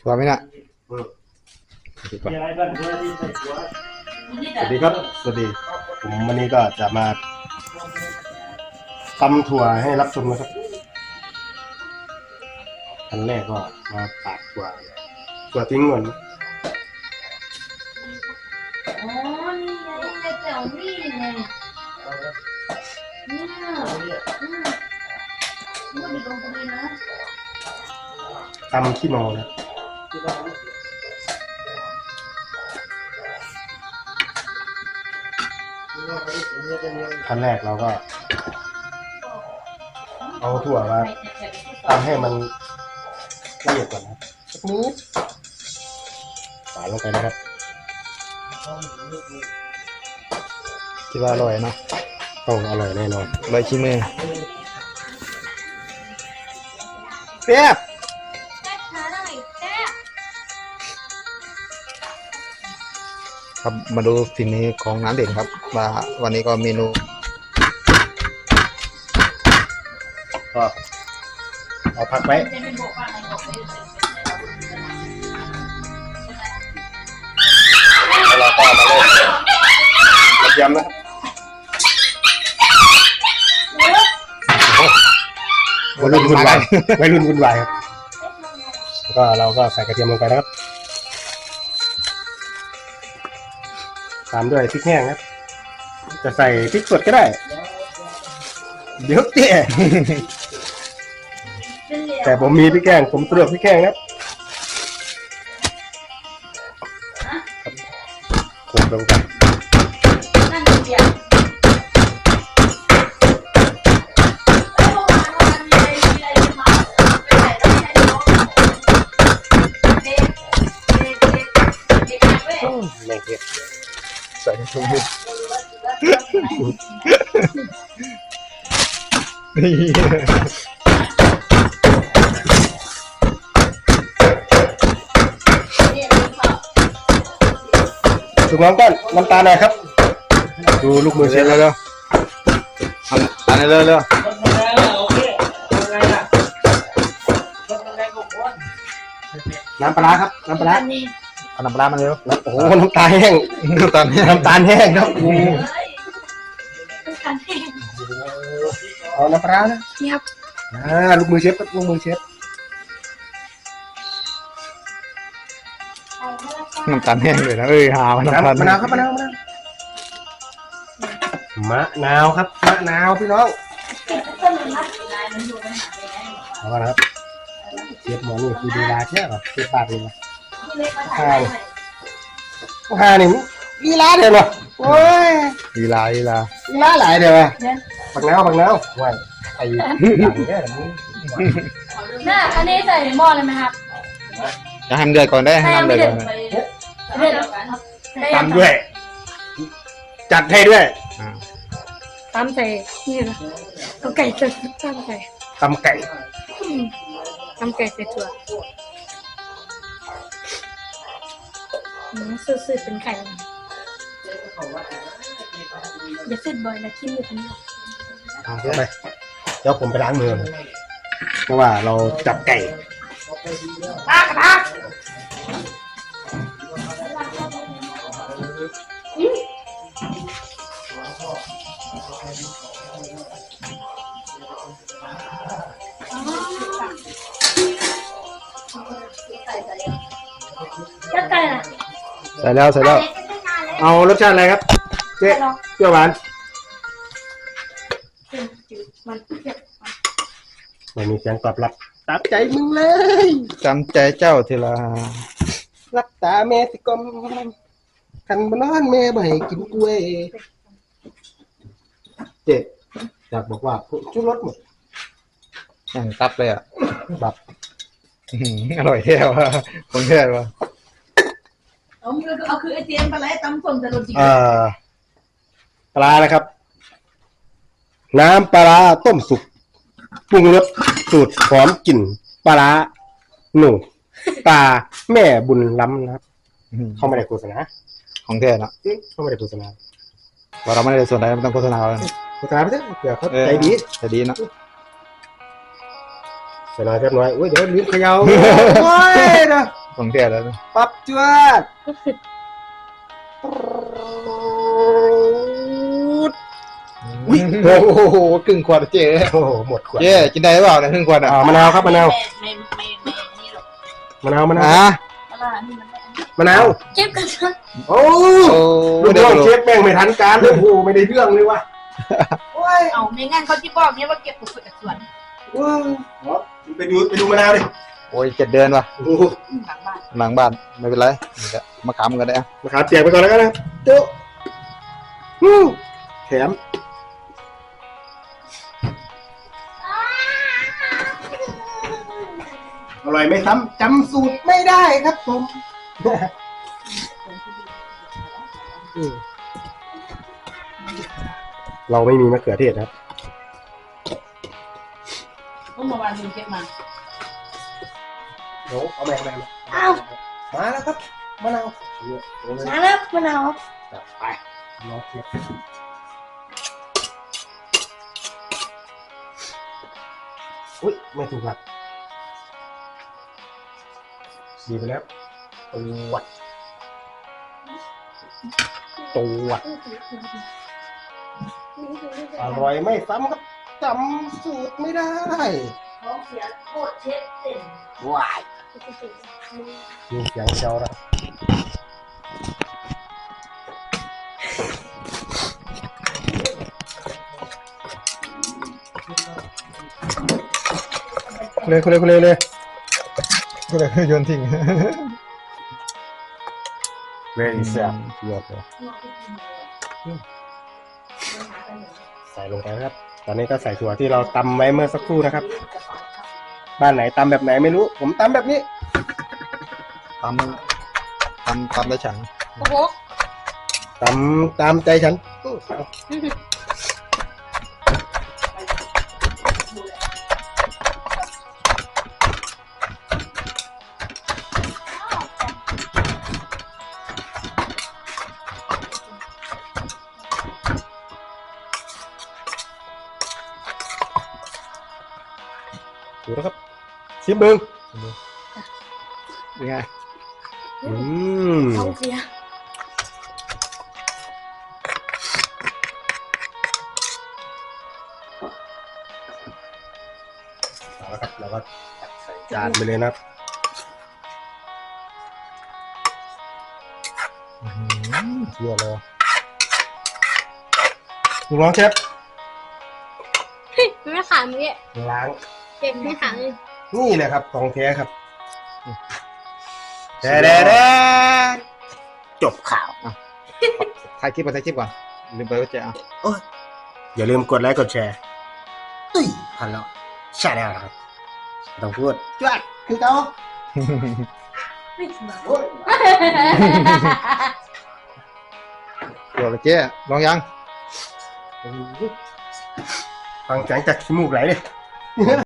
ชัวร์ไหมน่ะอืมดีกว่าสวัสดีครับ สวัสดี ผมวันนี้ก็จะมาตำถั่วให้รับชมนะครับอันแรกก็มาปาดถั่วถั่วทิ้งก่อนอ๋อ นี่ไงในแถวนี่ไงเนี่ยอืมมันอยู่ ตรงนี้นะตำขี้เมานะขั้นแรกเราก็ เอาถั่วมาตำให้มันละเอียดก่อนนะครับสักนิดฝาลงไปนะครับ คิดว่าอร่อยเนาะต้องอร่อยแน่นอนอร่อยชิมมือเปีย แซ่บหาหน่อยแซ่บครับมาดูฝีมือของน้ำเด่นครับว่าวันนี้ก็เมนูก็เอาพักไว้จะเป็นบอกว่าอะไรบอกไปเลยแล้วเราก็มาเริ่มกระเทียมนะครับ วัยรุ่นวุ่นวายวัยรุ่นวุ่นวายครับแล้วก็เราก็ใส่กระเทียมลงไปนะครับ ตามด้วยพริกแห้งครับ จะใส่พริกสดก็ได้ เดี๋ยวเจ๊แต่ผมมีพริกแห้งผมเลือกพริกแห้งครับผมลงไป ส่ชุบมือนี่ถูกน้องก้อนน้ำตาลหน่อยครับ ดูลูกมือเชเร็ฟวแล้วเร็วๆเอาอันนี้เร็วเร็วน้ำปลาร้าครับ น้ำปลาร้าอันนี้ เอาน้ำปลามาเร็วโอ้โหน้ำตาลแห้งน้ำตาลเนี่ยน้ำตาลแห้งครับโอ้โหเฮ้ยต้องการให้เอาน้ำปลาร้านะนี่ครับอ่าลูกมือเชฟครับลูกมือเชฟน้ำตาลแห้งเลยนะเอ้ยหาว่าน้ำตาลน้ำมะนาวครับมะนาวมะนาวมะนาวครับมะนาวพี่น้องต้นมันรักนายมันอยู่ปัญหาไปไหนเอาละครับเชฟหมอนี่คือดีลาแค่แบบเชฟปากเลยนะ ที่เล็กก็ถ่ายได้โอ้ฮานี่มึงดีลาเดี๋ยวเหรอโอ้ยลีลาลีลาดีลาหลายเดี๋ยวอะเนี่ยปักนาวปักนาวไว้ไอ้ต่างเนี่ยมึงน่าอันนี้ใส่ในหม้อเลยไหมครับจะให้มันเดือดก่อนได้ให้ใส่น้ำไม่เดือดเด็ก่ดอนไปเด็ดได้ตำด้วย จัดให้ด้วยอ่าตามใส่นี่นะเอาไก่ใส่ตามไก่ตำไก่อืมตามไก่ใส่ถั่ว อืมซื่อๆเป็นไก่อย่าฟิดบ่อยนะขี้มูกนี่เอาเข้าไปเดี๋ยวผมไปล้างมือก่อนเพราะว่าเราจับไก่แล้วไก่ล่ะ ใส่แล้วใส่แล้ว เอารสชาติอะไรครับ เจ๊เปรี้ยวหวานมันเผ็ดไม่มีเสียงตอบรับตามใจมึงเลยจำใจเจ้าทีละรับตาแม่สิกลมคันบนอนแม่บ่ให้กินกล้วย เจ๊อยากบอกว่าชุดรสหมดอย่างตับเลยอะแบบอื้อหืออร่อยแท้ว่ะคนแท้ว่ะ เอาคือเอาคือไอเตียนไปแล้วตำส้มจะโดนจริงเอ่อปลานะครับ น้ำปลาร้าต้มสุกปรุงรสสูตรหอมกลิ่นปลาร้าหนูปลาแม่บุญล้ำนะครับอื้อหือเขาไม่ได้โฆษณาของแท้เนาะอืมเขาไม่ได้โฆษณาว่าเราไม่ได้ส่วนใดไม่ต้องโฆษณาเลยโฆษณาไปเถอะเผื่อเขาเออใจดีจะดีเนาะส่น้อยเรียบร้อยอุ้ยเดี๋ยวลืมเขย่าโอ้ย นะของแท้แล้วนะปั๊บจวดอุ้ยโอ้โหครึ่งขวดเจ๊โอ้โหหมดขวดเจ๊กินได้หรือเปล่าเนี่ยครึ่งขวดอะอ่ามะนาวครับมะนาวไม่ไม่ไม่นี่หรอกมะนาวมะนาวอะมะนาวนี่มันไม่อันนี้มะนาวเจ็บกันนะโอ้โอ้ลูกเดี๋ยน้วองดูเชฟแม่งไม่ทันการเลยโอ้โหไม่ได้เรื่องเลยว่ะโอ้ยเอาไม่งั้นเขาที่บอกเนี่ยว่าเก็บปุ๋ยจากสวนว้าวไปดูไปดูมะนาวดิ โอ้ยเจ็ดเดือนว่ะโอ้โหหลังบ้านหลังบ้านไม่เป็นไรนี่ก็มาขำกันได้อะมะขามเปียกไปก่อนแล้วกันนะโจ๊ะฮู้แถมอร่อยไม่ซ้ำจำสูตรไม่ได้ครับผมเราไม่มีมะเขือเทศนะครับเมื่อวานลืมเก็บมา โอ้เอาแม่เอาแม่อ้าวมาแล้วครับมะนาวมาแล้วมะนาวจัดไปรอเทียบอุ้ยไม่ถูกหลักดีไปแล้วตัวดตัวดอร่อยไม่ซ้ำครับจำสูตรไม่ได้ท้องเสียโคตรเช็ดเต็มว้าย มีเสียงเชียวนะเลยเลยเลยเลยก็เลยโยนทิ้งเวยแซ่บยอดเลยใส่ลงไปนะครับ ตอนนี้ก็ใส่ถั่วที่เราตำไว้เมื่อสักครู่นะครับ บ้านไหนตำแบบไหนไม่รู้ ผมตำแบบนี้ตำตำตำได้ฉันโอ้โหตำตามใจฉันดูนะครับ ชิมเบิงเป็นไง อืมท้องเสียเอาละครับเราก็ตักใส่จานไปเลยนะครับอื้อหือยอดเลยลูกน้องเชฟไม่ขาดเมื่อกี้ล้างเจ็บไม่ขาดเลย นี่แหละครับของแท้ครับแด่จบข่าวถ่ายคลิปก่อนถ่ายคลิปก่อนลืมไปว่าจะเอาอย่าลืมกดไลค์กดแชร์ตุ้ยพันแล้วใช่แล้วครับไม่ต้องพูดจวดคือเขาไม่สบายยอดเลยเจ๊ลองยังฟังเสียงจากขี้มูกไหลเลย